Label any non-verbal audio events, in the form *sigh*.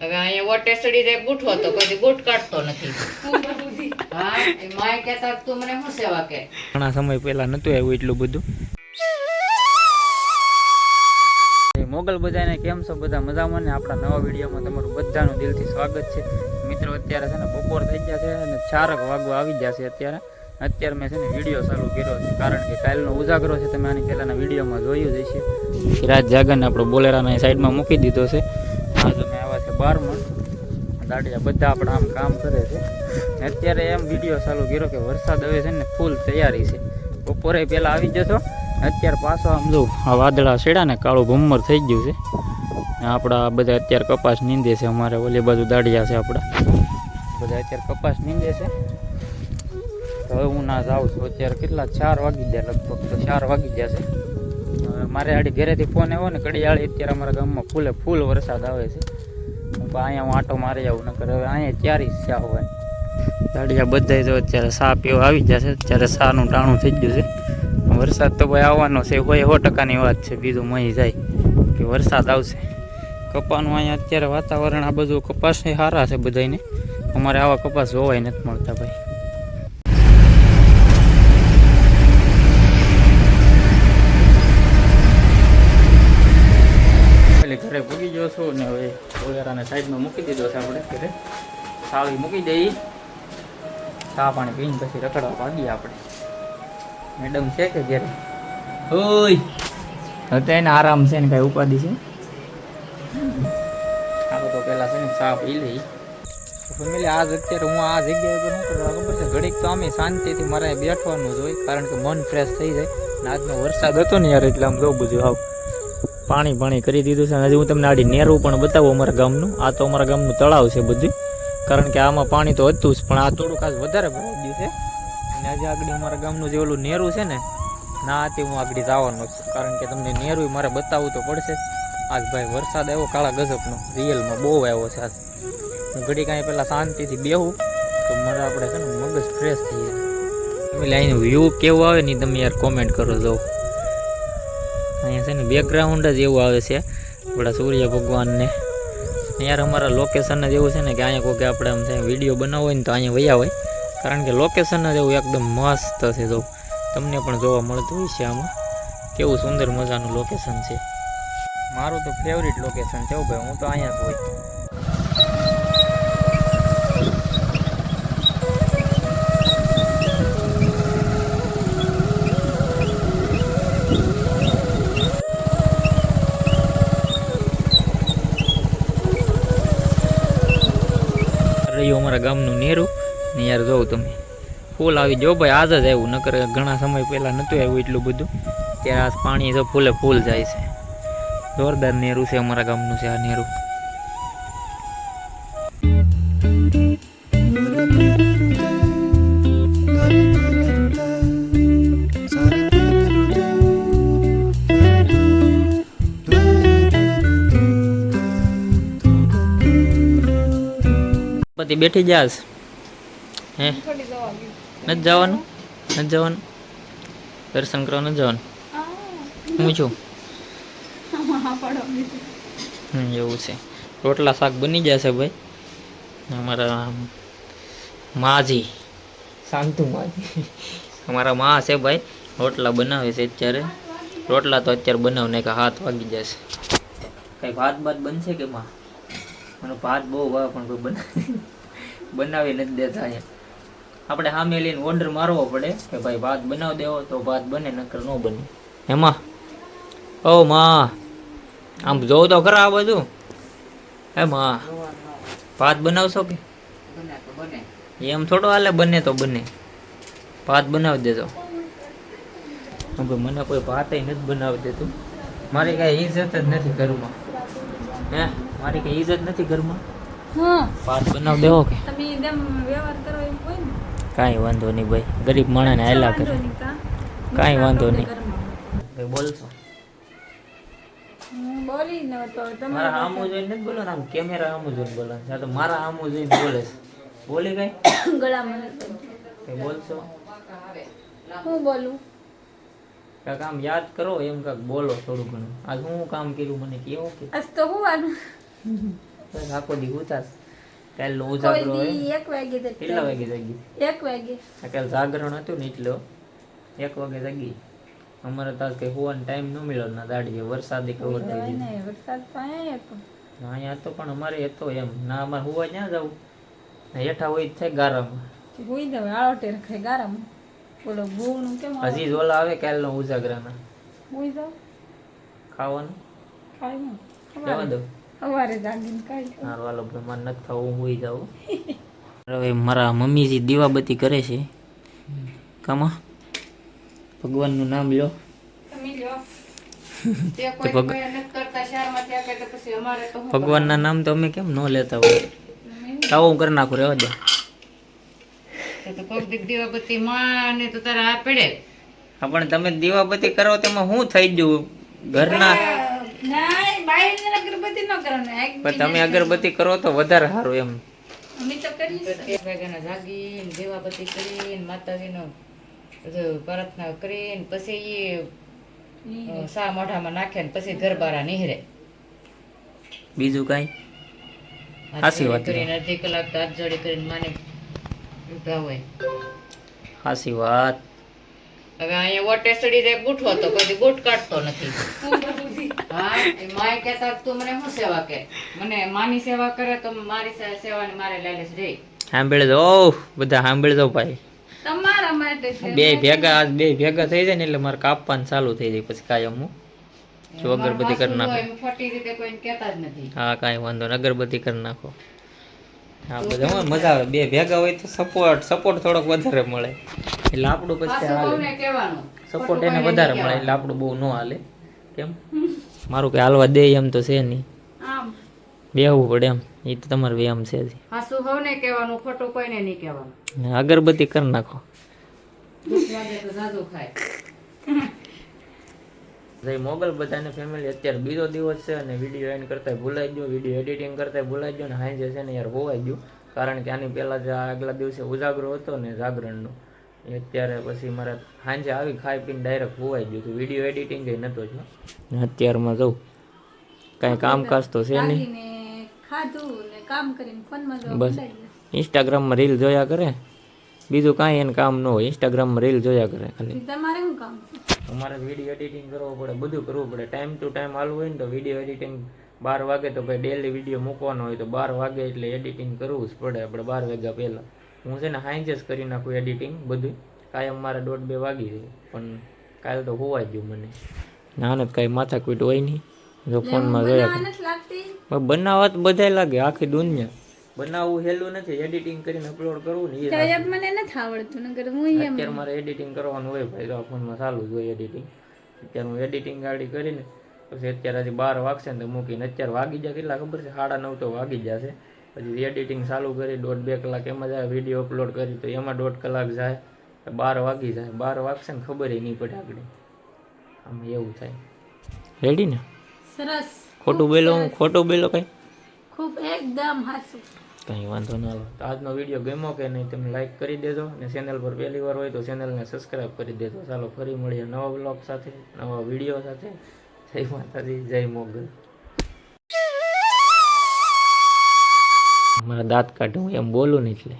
હવે અહીંયા વટે સડી જાય બૂઠો તો કોઈ બૂટ કાઢતો નથી. હા એ માય કહેતા તું મને શું સેવા કે? ઘણા સમય પહેલા નતું આવ્યું એટલું બધું. એ મોગલ બધાને કેમ છો? બધા મજામાં ને? આપણા નવા વિડીયોમાં તમારું બધાનું દિલથી સ્વાગત છે. મિત્રો અત્યારે છે ને બપોર થઈ ગયા છે અને ચારક વાગવા આવી ગયા છે અત્યારે. અત્યારે મેં છે ને વીડિયો ચાલુ કર્યો છે કારણ કે કાલનો ઉજાગરો છે તમે આની પહેલાંના વિડીયોમાં જોયું જ હશે. રાત જાગરને આપણો બોલેરાના સાઈડમાં મૂકી દીધો છે. આ તમે છે બારમાં. દાડિયા બધા આપણે આમ કામ કરે છે. અત્યારે એમ વીડિયો ચાલુ કર્યો કે વરસાદ હવે છે ને ફૂલ તૈયારી છે. બપોરે પહેલાં આવી જશો. અત્યારે પાછો આમ જો આ વાદળા છેડા ને કાળું ભમર થઈ ગયું છે. આપણા બધા અત્યારે કપાસ નીંદે છે અમારે. ઓલી બાજુ દાડિયા છે આપણા. બધા અત્યારે કપાસ નીંદે છે. તો હવે હું ના જાઉં છું. અત્યારે કેટલા? ચાર વાગી ગયા લગભગ. તો ચાર વાગી ગયા છે. મારે આડી ઘરેથી ફોન આવ્યો ને કડિયાળી અત્યારે અમારા ગામમાં ફૂલે ફૂલ વરસાદ આવે છે. અહીંયા હું મારી જાઉં નકર હવે અહીંયા ચારી ચા હોય? દાડિયા બધાય તો અત્યારે સા પીવા આવી જશે અત્યારે સાનું ટાણું થઈ ગયું છે. વરસાદ તો ભાઈ આવવાનો છે. હોય સો ટકાની વાત છે. બીજું મહી જાય કે વરસાદ આવશે. કપાનું અહીંયા અત્યારે વાતાવરણ આ બધું કપાસ સારા છે બધાને અમારે આવા કપાસ જોવાય નથી મળતા ભાઈ એટલે ઘરે પૂગી ગયો છું ને હવે ઓલેરાને સાઈડમાં મૂકી દીધો છે આપણે. ઘરે. સાળી મૂકી દઈ. ચા પાણી પીને પછી રખડવા ભાગીએ આપણે. મેડમ છે કે ઘરે? ઓય! હવે એને આરામ છે ને કાંઈ ઉપાધિ છે. આપણે તો પહેલાં છે ને ચા પી લઈ ફેમિલી, આજ અત્યારે હું આ જગ્યાએ પર શું કરવા ખબર છે. ઘડીક તો અમે શાંતિથી મારે બેઠવાનું જ હોય, કારણ કે મન ફ્રેશ થઈ જાય. ને આજનો વરસાદ હતો ને યાર, એટલે આમ જો બધું આવ પાણી પાણી કરી દીધું છે. અને હજી હું તમને આડી નેરું પણ બતાવું અમારા ગામનું. આ તો અમારા ગામનું તળાવ છે બધું. કારણ કે આમાં પાણી તો હતું જ, પણ આ થોડુંક આજ વધારે ભરાઈ ગયું છે. અને આજે આગળ અમારા ગામનું જે ઓલું નેરું છે ને, ના તે હું આગળ જવાનો છું. કારણ કે તમને નેરું મારે બતાવવું તો પડશે. આજ ભાઈ વરસાદ આવ્યો, કાળા ગજબનો. રિયલમાં બહુ આવ્યો છે આજ. હું ઘડી કાંઈ પહેલાં શાંતિથી બેહું, તો મારે આપણે છે ને મગજ ફ્રેશ થઈ જાય. એટલે અહીંનું વ્યૂ કેવું આવે ને તમે યાર કોમેન્ટ કરો જો અહીંયા છે ને બેકગ્રાઉન્ડ જ એવું આવે છે. આપણા સૂર્ય ભગવાનને. યાર અમારા લોકેશન જ એવું છે ને કે અહીંયા કોઈ આપણે આમ છે વીડિયો બનાવવો હોય ને તો અહીંયા વયા હોય. કારણ કે લોકેશન જ એવું એકદમ મસ્ત છે જો. તમને પણ જોવા મળતું હોય છે આમાં. કેવું સુંદર મજાનું લોકેશન છે. મારું તો ફેવરિટ લોકેશન છે ભાઈ. હું તો અહીંયા જ હોય. રહ્યું અમારા ગામનું નેરું. ને યાર જોઉં તમે. ફૂલ આવી જો ભાઈ આજ જ આવ્યું. નકર ઘણા સમય પહેલાં નહોતું આવ્યું એટલું બધું. ત્યારે આ પાણી તો ફૂલે ફૂલ જાય છે. જોરદાર નેરું છે અમારા ગામનું છે આ નેરું. પતિ બેઠી જાસ હે? નથી જવાનું? નથી જવાનું? દર્શન કરવા નથી જવાનું? હું છું? એવું છે. રોટલા શાક બની જશે ભાઈ. અમારા માજી. શાંતુ માજી. અમારા મા છે ભાઈ. રોટલા બનાવે છે અત્યારે. રોટલા તો અત્યારે બનાવ ને કે હાથ વાગી જશે. કઈ ભાત ભાત બનશે કે માં? મને ભાત બહુ ભાવે, પણ કોઈ બના બનાવી નથી દેતા અહીંયા. આપણે સામે લઈને ઓર્ડર મારવો પડે કે ભાઈ ભાત બનાવ દેવો તો ભાત બને, નકર ન બને. એમાં ઓ માં, આમ જોઉં તો ખરા આ બધું. હે માં, ભાત બનાવશો કે? એમ થોડો હાલે, બને તો બને. ભાત બનાવી દેજો. મને કોઈ ભાત નથી બનાવી દેતું. મારી કાંઈ ઇજ્જત જ નથી ઘરમાં. હે, મારી કઈ ઇજ્જત નથી ઘરમાં? હા. બનાવ દેવો કે? તમે એકદમ વ્યવહાર કરો એમ હોય ને. કાંઈ વાંધો નહીં ભાઈ. ગરીબ માણસને હેલા કરે. કાંઈ વાંધો નહીં. ભાઈ બોલશો બોલી ન તો તમારા મારા જોઈને નથી બોલો ને આમ કેમેરા આમ જોઈને બોલો આ તો મારા આમું જોઈને બોલે બોલી કઈ? *coughs* ગળામાં કઈ બોલશો હું બોલું? કા આમ યાદ કરો એમ કાંઈક બોલો થોડું ઘણું. આજ હું કામ કર્યું મને કેવો કે? આજ તો હું વાનું બસ આખો દી ઉજાગરો હોય. એક વાગે કેટલા વાગે જાગી? એક વાગે. કાલ જાગરણ હતું ને એટલો. એક વાગે જાગી. અમારે તો આજ કઈ હોવાનો ટાઈમ ન મળ્યો ના દાડીએ. વરસાદે થઈ અહીંયા હતો. અહીંયા તો પણ અમારે હતો એમ. ના અમારે હોવા ક્યાં જવું? હેઠા હોય થાય ગારામાં. હોઈ જાવ આળોટે ગારામાં. બોલો ભૂનું કેમ હજી ઓલા આવે કાલનો ઉજાગરાના. હોઈ જાવ. ખાવાનું? ખાઈ દો. સવારે જાગીને કાઢી મારો વાલો ભાઈ મારે નથી ખાવું હું હોઈ જાઉં. *laughs* હવે મારા મમ્મીજી દીવાબત્તી કરે છે. કામાં? ભગવાનનું નામ લ્યો *laughs* અમારે ભગવાનના નામ તો અમે કેમ ન લેતા હોય? આવું હું કરી નાખું રહેવા દે. દીવાબત્તી માં ને તો તારે આ પડે. પણ તમે દીવાબત્તી કરો તેમાં હું થઈ ગયું? ઘરના ના બાઈને અગરબત્તી ન કરવાનું પણ તમે અગરબત્તી કરો તો વધારે સારું એમ. અમે તો કરીએ જાગીને દીવાબત્તી કરીને માતાજીનો બધું પ્રાર્થના કરીને પછી એ સા મોઢામાં નાખે ને પછી ગરબારા નીહરે. બીજું કાંઈ? વાત. કરીને અડધી કલાક તો હાથ જોડી કરીને માને હોય. સાચી વાત. હવે અહીંયા વોટે સડી જાય બૂઠો તો કદી બૂટ કાઢતો નથી. હા એ માય કહેતા તું મને શું સેવા કે? મને માની સેવા કરે તો મારી સેવાની મારે લાલચ રહી. સાંભળી દો બધા સાંભળી દો ભાઈ. તમારા માટે બે ભેગા આજ બે ભેગા થઈ જાય ને એટલે મારે કાપવાનું ચાલુ થઈ જાય પછી કાયમ હું જો અગરબત્તી કરી નાખો. એમ ખોટી રીતે કોઈને કહેતા જ નથી. હા કાંઈ વાંધો નહીં અગરબત્તી કરી નાખો. હા બધા હું મજા આવે. બે ભેગા હોય તો સપોર્ટ સપોર્ટ થોડોક વધારે મળે. એટલે આપણું પછી હાલે. સપોર્ટ એને વધારે મળે એટલે આપણું બહુ ન હાલે. કેમ? મારું કે હાલવા દે એમ તો છે નહીં. બેહવું પડે એમ. એ તો તમારે વ્યાયામ છે હાસુ હવને કહેવાનું ખોટું કોઈને નહીં કહેવાનું. અગરબત્તી કરી નાખો. ભૂખ લાગે તો જાદુ ખાય. જય મોગલ બધાની ફેમિલી અત્યારે બીજો દિવસ છે અને વીડિયો એન્ડ કરતા ભૂલાઈ ગયો. વીડિયો એડિટિંગ કરતા ભૂલાઈ ગયો ને હાંજે છે ને યાર હોવાઈ ગયું. કારણ કે આની પહેલાં જે આગલા દિવસે ઉજાગરો હતો ને જાગરણનો. એ અત્યારે પછી મારે સાંજે આવી ખાઈ પીને ડાયરેક્ટ હોવાઈ ગયું હતું. વીડિયો એડિટિંગ કંઈ નહોતો જો અત્યારમાં જવું કાંઈ કામકાજ તો છે નહીં. બસ. ઇન્સ્ટાગ્રામમાં રીલ જોયા કરે. બીજું કાંઈ એને કામ ન હોય. ઇન્સ્ટાગ્રામમાં રીલ જોયા કરે ખાલી. તમારે શું કામ છે અમારે વીડિયો એડિટિંગ કરવો પડે બધું કરવું પડે. ટાઈમ ટુ ટાઈમ હાલવું હોય ને તો વીડિયો એડિટિંગ બાર વાગે તો ભાઈ ડેલી વીડિયો મૂકવાનો હોય તો બાર વાગે એટલે એડિટિંગ કરવું જ પડે આપણે બાર વાગ્યા પહેલાં. હું છે ને હાંજે જ કરી નાખું એડિટિંગ બધું. કાયમ મારે દોઢ બે વાગી છે પણ કાલે તો હોવાઈ ગયું મને. ના ને કાંઈ માથાકૂટ હોય નહીં. જો ફોનમાં જોયા બનાવવા તો બધાય લાગે આખી દુનિયા. બનાવવું હેલું નથી એડિટિંગ કરીને અપલોડ કરવું ને એ મને નથી આવડતું નગર હું એમ અત્યારે મારે એડિટિંગ કરવાનું હોય ભાઈ તો આ ફોનમાં ચાલુ જ હોય એડિટિંગ અત્યારે હું એડિટિંગ ગાડી કરીને પછી અત્યારે હજી બાર વાગશે ને તો મૂકીને અત્યારે વાગી જાય કેટલા ખબર છે? સાડા નવ તો વાગી જશે. પછી એડિટિંગ ચાલુ કરી દોઢ બે કલાક એમાં જાય વીડિયો અપલોડ કરી તો એમાં દોઢ કલાક જાય બાર વાગી જાય. બાર વાગશે ને ખબર નહીં પડે આપણે આમ એવું થાય. રેડી ને? સરસ. ખોટું બોલો હું ખોટું બોલો કઈ. ખૂબ એકદમ હાસું કંઈ વાંધો ના આવે. તો આજનો વીડિયો ગમ્યો કે નહીં તમે લાઈક કરી દેજો અને ચેનલ પર પહેલી વાર હોય તો ચેનલને સબસ્ક્રાઈબ કરી દેજો. ચાલો, ફરી મળીએ નવા બ્લોગ સાથે, નવા વીડિયો સાથે. જય માતાજી, જય મોગલ. મારા દાંત કાઢું એમ બોલું ને એટલે.